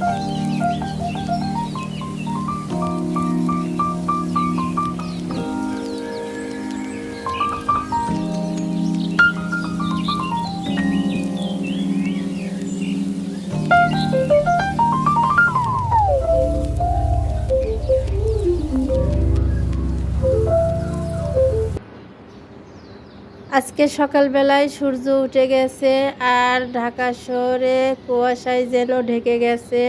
了。আজকে সকালবেলায় সূর্য উঠে গেছে আর ঢাকা শহরে কুয়াশায় যেন ঢেকে গেছে।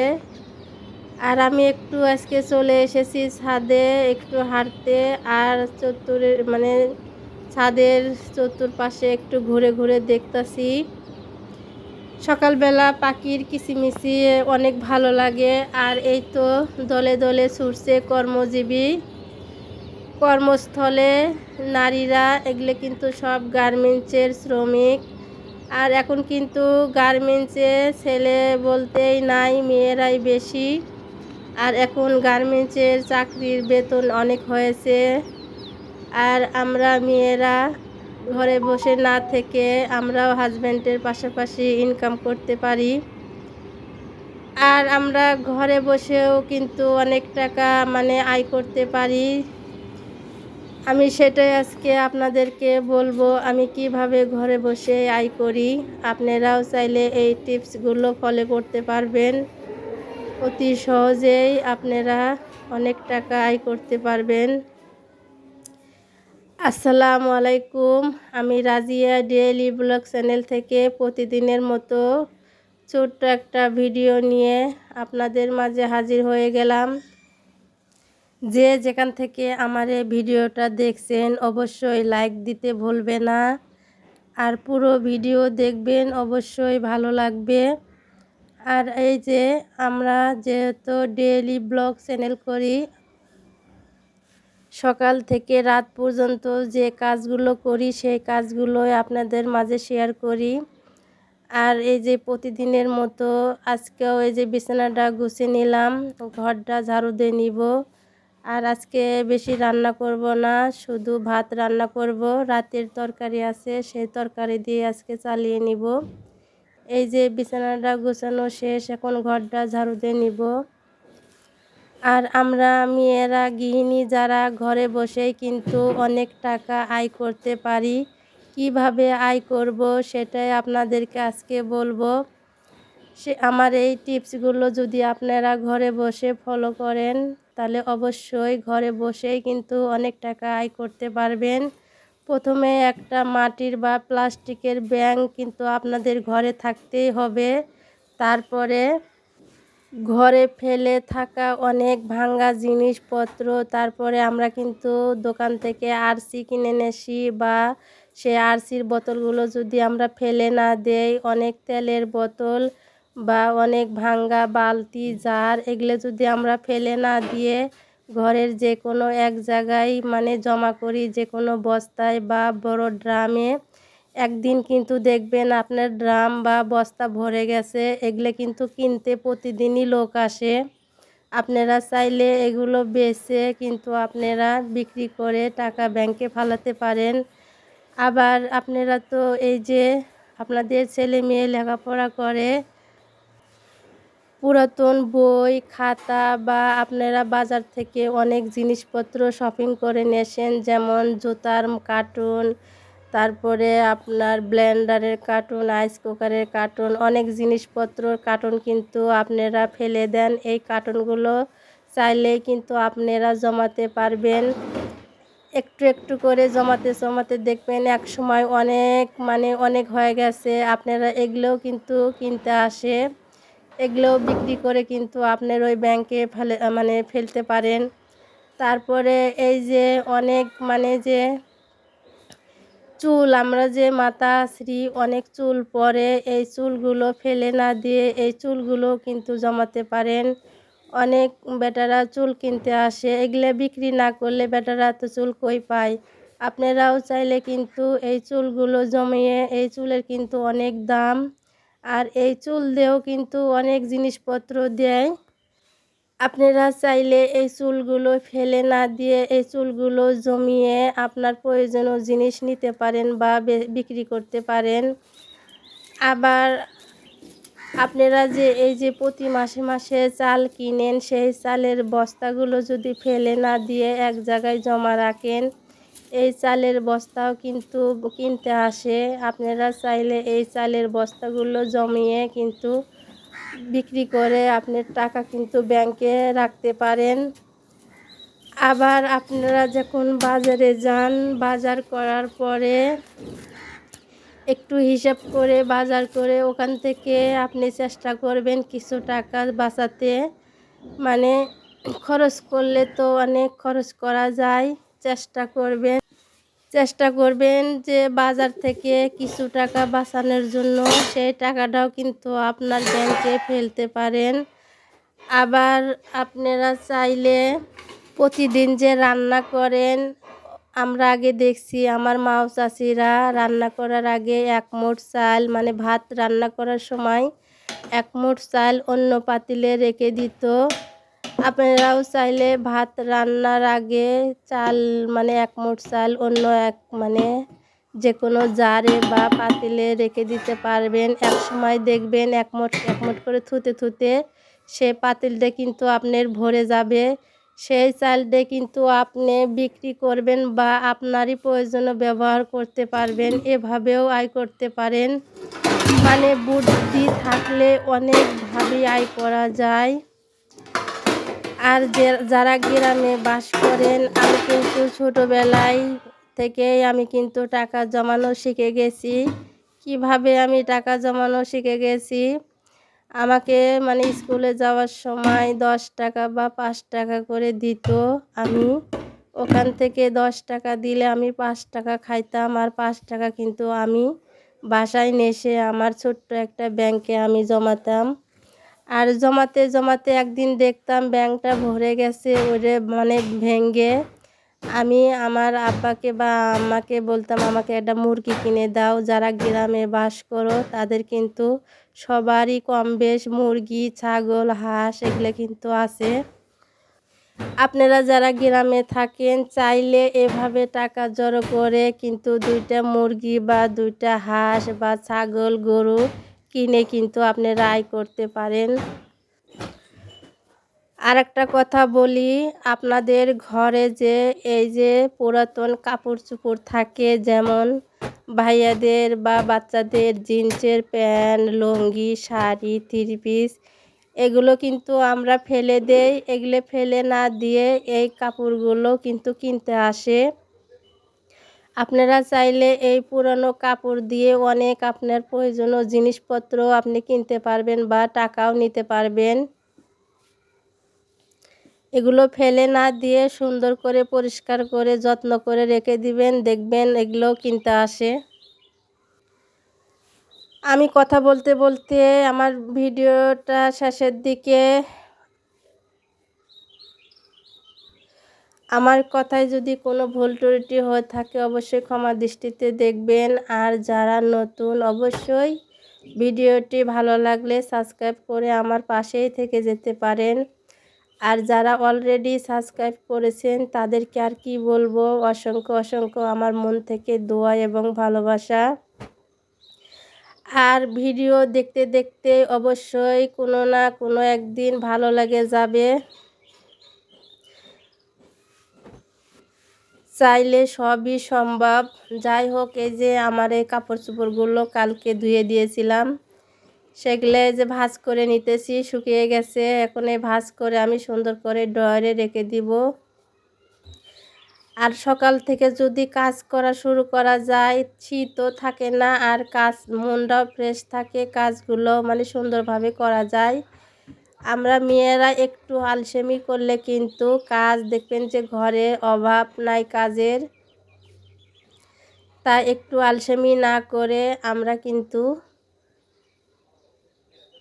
আর আমি একটু আজকে চলে এসেছি ছাদে একটু হাঁটতে আর চত্বরের মানে ছাদের চতুর্পাশে একটু ঘুরে ঘুরে দেখতাছি। সকালবেলা পাখির কিচিমিচি অনেক ভালো লাগে আর এই তো দলে দলে ছুটছে কর্মজীবী। কর্মস্থলে নারীরা, এগুলো কিন্তু সব গার্মেন্টসের শ্রমিক। আর এখন কিন্তু গার্মেন্টসে ছেলে বলতেই নাই, মেয়েরাই বেশি। আর এখন গার্মেন্টসের চাকরির বেতন অনেক হয়েছে। আর আমরা মেয়েরা ঘরে বসে না থেকে আমরাও হাজব্যান্ডের পাশাপাশি ইনকাম করতে পারি। আর আমরা ঘরে বসেও কিন্তু অনেক টাকা মানে আয় করতে পারি। আমি সেটাই আজকে আপনাদেরকে বলব, আমি কীভাবে ঘরে বসে আয় করি, আপনারাও চাইলে এই টিপসগুলো ফলো করতে পারবেন। অতি সহজেই আপনারা অনেক টাকা আয় করতে পারবেন। আসসালামু আলাইকুম, আমি রাজিয়া ডেইলি ব্লগ চ্যানেল থেকে প্রতিদিনের মতো ছোট্ট একটা ভিডিও নিয়ে আপনাদের মাঝে হাজির হয়ে গেলাম। যে যেখান থেকে আমার এই ভিডিওটা দেখছেন, অবশ্যই লাইক দিতে ভুলবে না। আর পুরো ভিডিও দেখবেন, অবশ্যই ভালো লাগবে। আর এই যে আমরা যেহেতু ডেইলি ব্লগ চ্যানেল করি, সকাল থেকে রাত পর্যন্ত যে কাজগুলো করি, সেই কাজগুলোই আপনাদের মাঝে শেয়ার করি। আর এই যে প্রতিদিনের মতো আজকেও এই যে বিছানাটা গুছিয়ে নিলাম, ঘরটা ঝাড়ু দিয়ে নিব। আর আজকে বেশি রান্না করব না, শুধু ভাত রান্না করব। রাতের তরকারি আছে, সেই তরকারি দিয়ে আজকে চালিয়ে নিব। এই যে বিছানাটা গোছানো শেষ, এখন ঘরটা ঝাড়ু দিয়ে নিব। আর আমরা মেয়েরা, গৃহিণী যারা ঘরে বসেই কিন্তু অনেক টাকা আয় করতে পারি। কীভাবে আয় করব সেটাই আপনাদেরকে আজকে বলব। সে, আমার এই টিপসগুলো যদি আপনারা ঘরে বসে ফলো করেন তাহলে অবশ্যই ঘরে বসেই কিন্তু অনেক টাকা আয় করতে পারবেন। প্রথমে একটা মাটির বা প্লাস্টিকের ব্যাংক কিন্তু আপনাদের ঘরে থাকতেই হবে। তারপরে ঘরে ফেলে থাকা অনেক ভাঙ্গা জিনিসপত্র, তারপরে আমরা কিন্তু দোকান থেকে আরসি কিনে নেছি বা সে আরসির বোতলগুলো যদি আমরা ফেলে না দেই, অনেক তেলের বোতল বা অনেক ভাঙ্গা বালতি, জার এগুলো যদি আমরা ফেলে না দিয়ে ঘরের যে কোনো এক জায়গায় মানে জমা করি যে কোনো বস্তায় বা বড় ড্রামে, একদিন কিন্তু দেখবেন আপনার ড্রাম বা বস্তা ভরে গেছে, এগুলো কিন্তু কিনতে প্রতিদিনই লোক আসে। আপনারা চাইলে এগুলো বেচে কিন্তু আপনারা বিক্রি করে টাকা ব্যাংকে ফালাতে পারেন। আবার আপনারা তো এই যে আপনাদের ছেলে মেয়ে লেখাপড়া করে পুরাতন বই, খাতা বা আপনারা বাজার থেকে অনেক জিনিসপত্র শপিং করে নেছেন যেমন জুতার কার্টুন তারপরে আপনার ব্লেন্ডারের কার্টুন আইস কুকারের কার্টুন অনেক জিনিসপত্রর কার্টুন কিন্তু আপনারা ফেলে দেন। এই কার্টুনগুলো চাইলেই কিন্তু আপনারা জমাতে পারবেন। একটু একটু করে জমাতে জমাতে দেখবেন এক সময় অনেক মানে অনেক হয়ে গেছে। আপনারা এগুলোও কিন্তু কিনতে আসে। এগুলোও বিক্রি করে কিন্তু আপনার ওই ব্যাংকে ফেলে মানে ফেলতে পারেন। তারপরে এই যে অনেক মানে যে চুল, আমরা যে মাতা শ্রী অনেক চুল পরে, এই চুলগুলো ফেলে না দিয়ে এই চুলগুলো কিন্তু জমাতে পারেন। অনেক বেটারা চুল কিনতে আসে, এগুলো বিক্রি না করলে বেটারা তো চুল কই পায়? আপনারাও চাইলে কিন্তু এই চুলগুলো জমিয়ে, এই চুলের কিন্তু অনেক দাম। আর এই চুল দিয়েও কিন্তু অনেক জিনিসপত্র দেয়। আপনারা চাইলে এই চুলগুলো ফেলে না দিয়ে এই চুলগুলো জমিয়ে আপনার প্রয়োজনীয় জিনিস নিতে পারেন বা বিক্রি করতে পারেন। আবার আপনারা যে, এই যে প্রতি মাসে মাসে চাল কিনেন, সেই চালের বস্তাগুলো যদি ফেলে না দিয়ে এক জায়গায় জমা রাখেন এই চালের বস্তাও কিন্তু কিনতে আসে। আপনারা চাইলে এই চালের বস্তাগুলো জমিয়ে কিন্তু বিক্রি করে আপনার টাকা কিন্তু ব্যাংকে রাখতে পারেন। আবার আপনারা যখন বাজারে যান, বাজার করার পরে একটু হিসাব করে বাজার করে ওখান থেকে আপনি চেষ্টা করবেন কিছু টাকা বাঁচাতে। মানে খরচ করলে তো অনেক খরচ করা যায়, চেষ্টা করবেন। চেষ্টা করবেন যে বাজার থেকে কিছু টাকা বাঁচানোর জন্য। সেই টাকাটাও কিন্তু আপনার ব্যাংকে ফেলতে পারেন। আবার আপনারা চাইলে প্রতিদিন যে রান্না করেন, আমরা আগে দেখছি আমার মাও চাষিরা রান্না করার আগে এক মোট চাল মানে ভাত রান্না করার সময় এক মোট চাল অন্য পাতিলে রেখে দিত। আপনারাও চাইলে ভাত রান্নার আগে চাল মানে এক মোট চাল, অন্য এক মানে যে কোনো জারে বা পাতিলে রেখে দিতে পারবেন। এক সময় দেখবেন এক মোট এক মোট করে থুতে থুতে সে পাতিলটা কিন্তু আপনার ভরে যাবে। সেই চালটা কিন্তু আপনি বিক্রি করবেন বা আপনারই প্রয়োজনে ব্যবহার করতে পারবেন। এভাবেও আয় করতে পারেন। মানে বুদ্ধি থাকলে অনেকভাবে আয় করা যায়। আর যারা গ্রামে বাস করেন, আমি কিন্তু ছোটোবেলায় থেকেই আমি কিন্তু টাকা জমানো শিখে গেছি। কীভাবে আমি টাকা জমানো শিখে গেছি? আমাকে মানে স্কুলে যাওয়ার সময় দশ টাকা বা পাঁচ টাকা করে দিত আমি। ওখান থেকে দশ টাকা দিলে আমি পাঁচ টাকা খাইতাম আর পাঁচ টাকা কিন্তু আমি বাসায় নেসে আমার ছোট্ট একটা ব্যাংকে আমি জমাতাম। আর জমাতে জমাতে একদিন দেখতাম ব্যাংকটা ভরে গেছে ওরে মানে ভেঙ্গে আমি আমার আব্বাকে বা আম্মাকে বলতাম, আমাকে একটা মুরগি কিনে দাও, যারা গ্রামে বাস করো, তাদের কিন্তু সবারই কম বেশ মুরগি, ছাগল, হাঁস, এগুলো কিন্তু আছে। আপনারা যারা গ্রামে থাকেন, চাইলে এভাবে টাকা জড়ো করে কিন্তু দুইটা মুরগি বা দুইটা হাঁস বা ছাগল, গরু কিনে কিন্তু আপনারা আয় করতে পারেন। আর একটা কথা বলি, আপনাদের ঘরে যে, এই যে পুরাতন কাপড় চোপড় থাকে, যেমন ভাইয়াদের বা বাচ্চাদের জিন্সের pant, lungi, sari three piece এগুলো কিন্তু আমরা ফেলে দেই। এগুলো ফেলে না দিয়ে এই কাপড়গুলো কিন্তু কিনতে আসে। আপনারা চাইলে এই পুরনো কাপড় দিয়ে অনেক আপনার প্রয়োজনীয় জিনিসপত্র আপনি কিনতে পারবেন বা টাকাও নিতে পারবেন। এগুলো ফেলে না দিয়ে সুন্দর করে, পরিষ্কার করে, যত্ন করে রেখে দিবেন, দেখবেন এগুলো কিনতে আসে। আমি কথা বলতে বলতে আমার ভিডিওটা শেষের দিকে আমার কথায় যদি কোনো ভুল ত্রুটি হয়ে থাকে, অবশ্যই ক্ষমা দৃষ্টিতে দেখবেন। আর যারা নতুন, অবশ্যই ভিডিওটি ভালো লাগলে সাবস্ক্রাইব করে আমার পাশেই থেকে যেতে পারেন। আর যারা অলরেডি সাবস্ক্রাইব করেছেন, তাদেরকে আর কি বলব? অসংখ্য অসংখ্য আমার মন থেকে দোয়া এবং ভালোবাসা। আর ভিডিও দেখতে দেখতে অবশ্যই কোনো না কোনো একদিন ভালো লাগে যাবে। চাইলে সবই সম্ভব। যাই হোক, এই যে আমার এই কাপড় চোপড়গুলো কালকে ধুয়ে দিয়েছিলাম। সেগুলো যে ভাজ করে নিতেছি, শুকিয়ে গেছে। এখন এই ভাজ করে আমি সুন্দর করে ডয়ারে রেখে দিব। আর সকাল থেকে যদি কাজ করা শুরু করা যায়, শীতও থাকে না আর কাজ, মনটাও ফ্রেশ থাকে, কাজগুলো মানে সুন্দরভাবে করা যায়। আমরা মেয়েরা একটু আলসেমি করলে কিন্তু কাজ দেখবেন যে ঘরে অভাব নাই কাজের। তা একটু আলসেমি না করে আমরা কিন্তু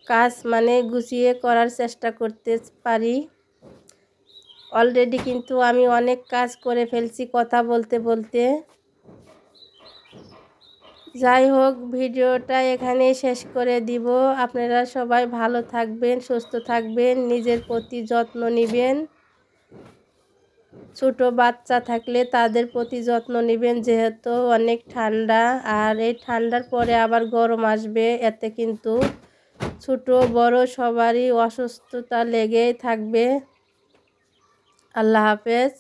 কাজ মানে গুছিয়ে করার চেষ্টা করতে পারি। অলরেডি কিন্তু আমি অনেক কাজ করে ফেলছি কথা বলতে বলতে। যাই হোক, ভিডিওটা এখানে শেষ করে দিব। আপনারা সবাই ভালো থাকবেন, সুস্থ থাকবেন, নিজের প্রতি যত্ন নেবেন। ছোট বাচ্চা থাকলে তাদের প্রতি যত্ন নেবেন, যেহেতু অনেক ঠান্ডা। আর এই ঠান্ডার পরে আবার গরম আসবে, এতে কিন্তু ছোট, বড় সবারই অসুস্থতা লেগেই থাকবে। আল্লাহ হাফেজ।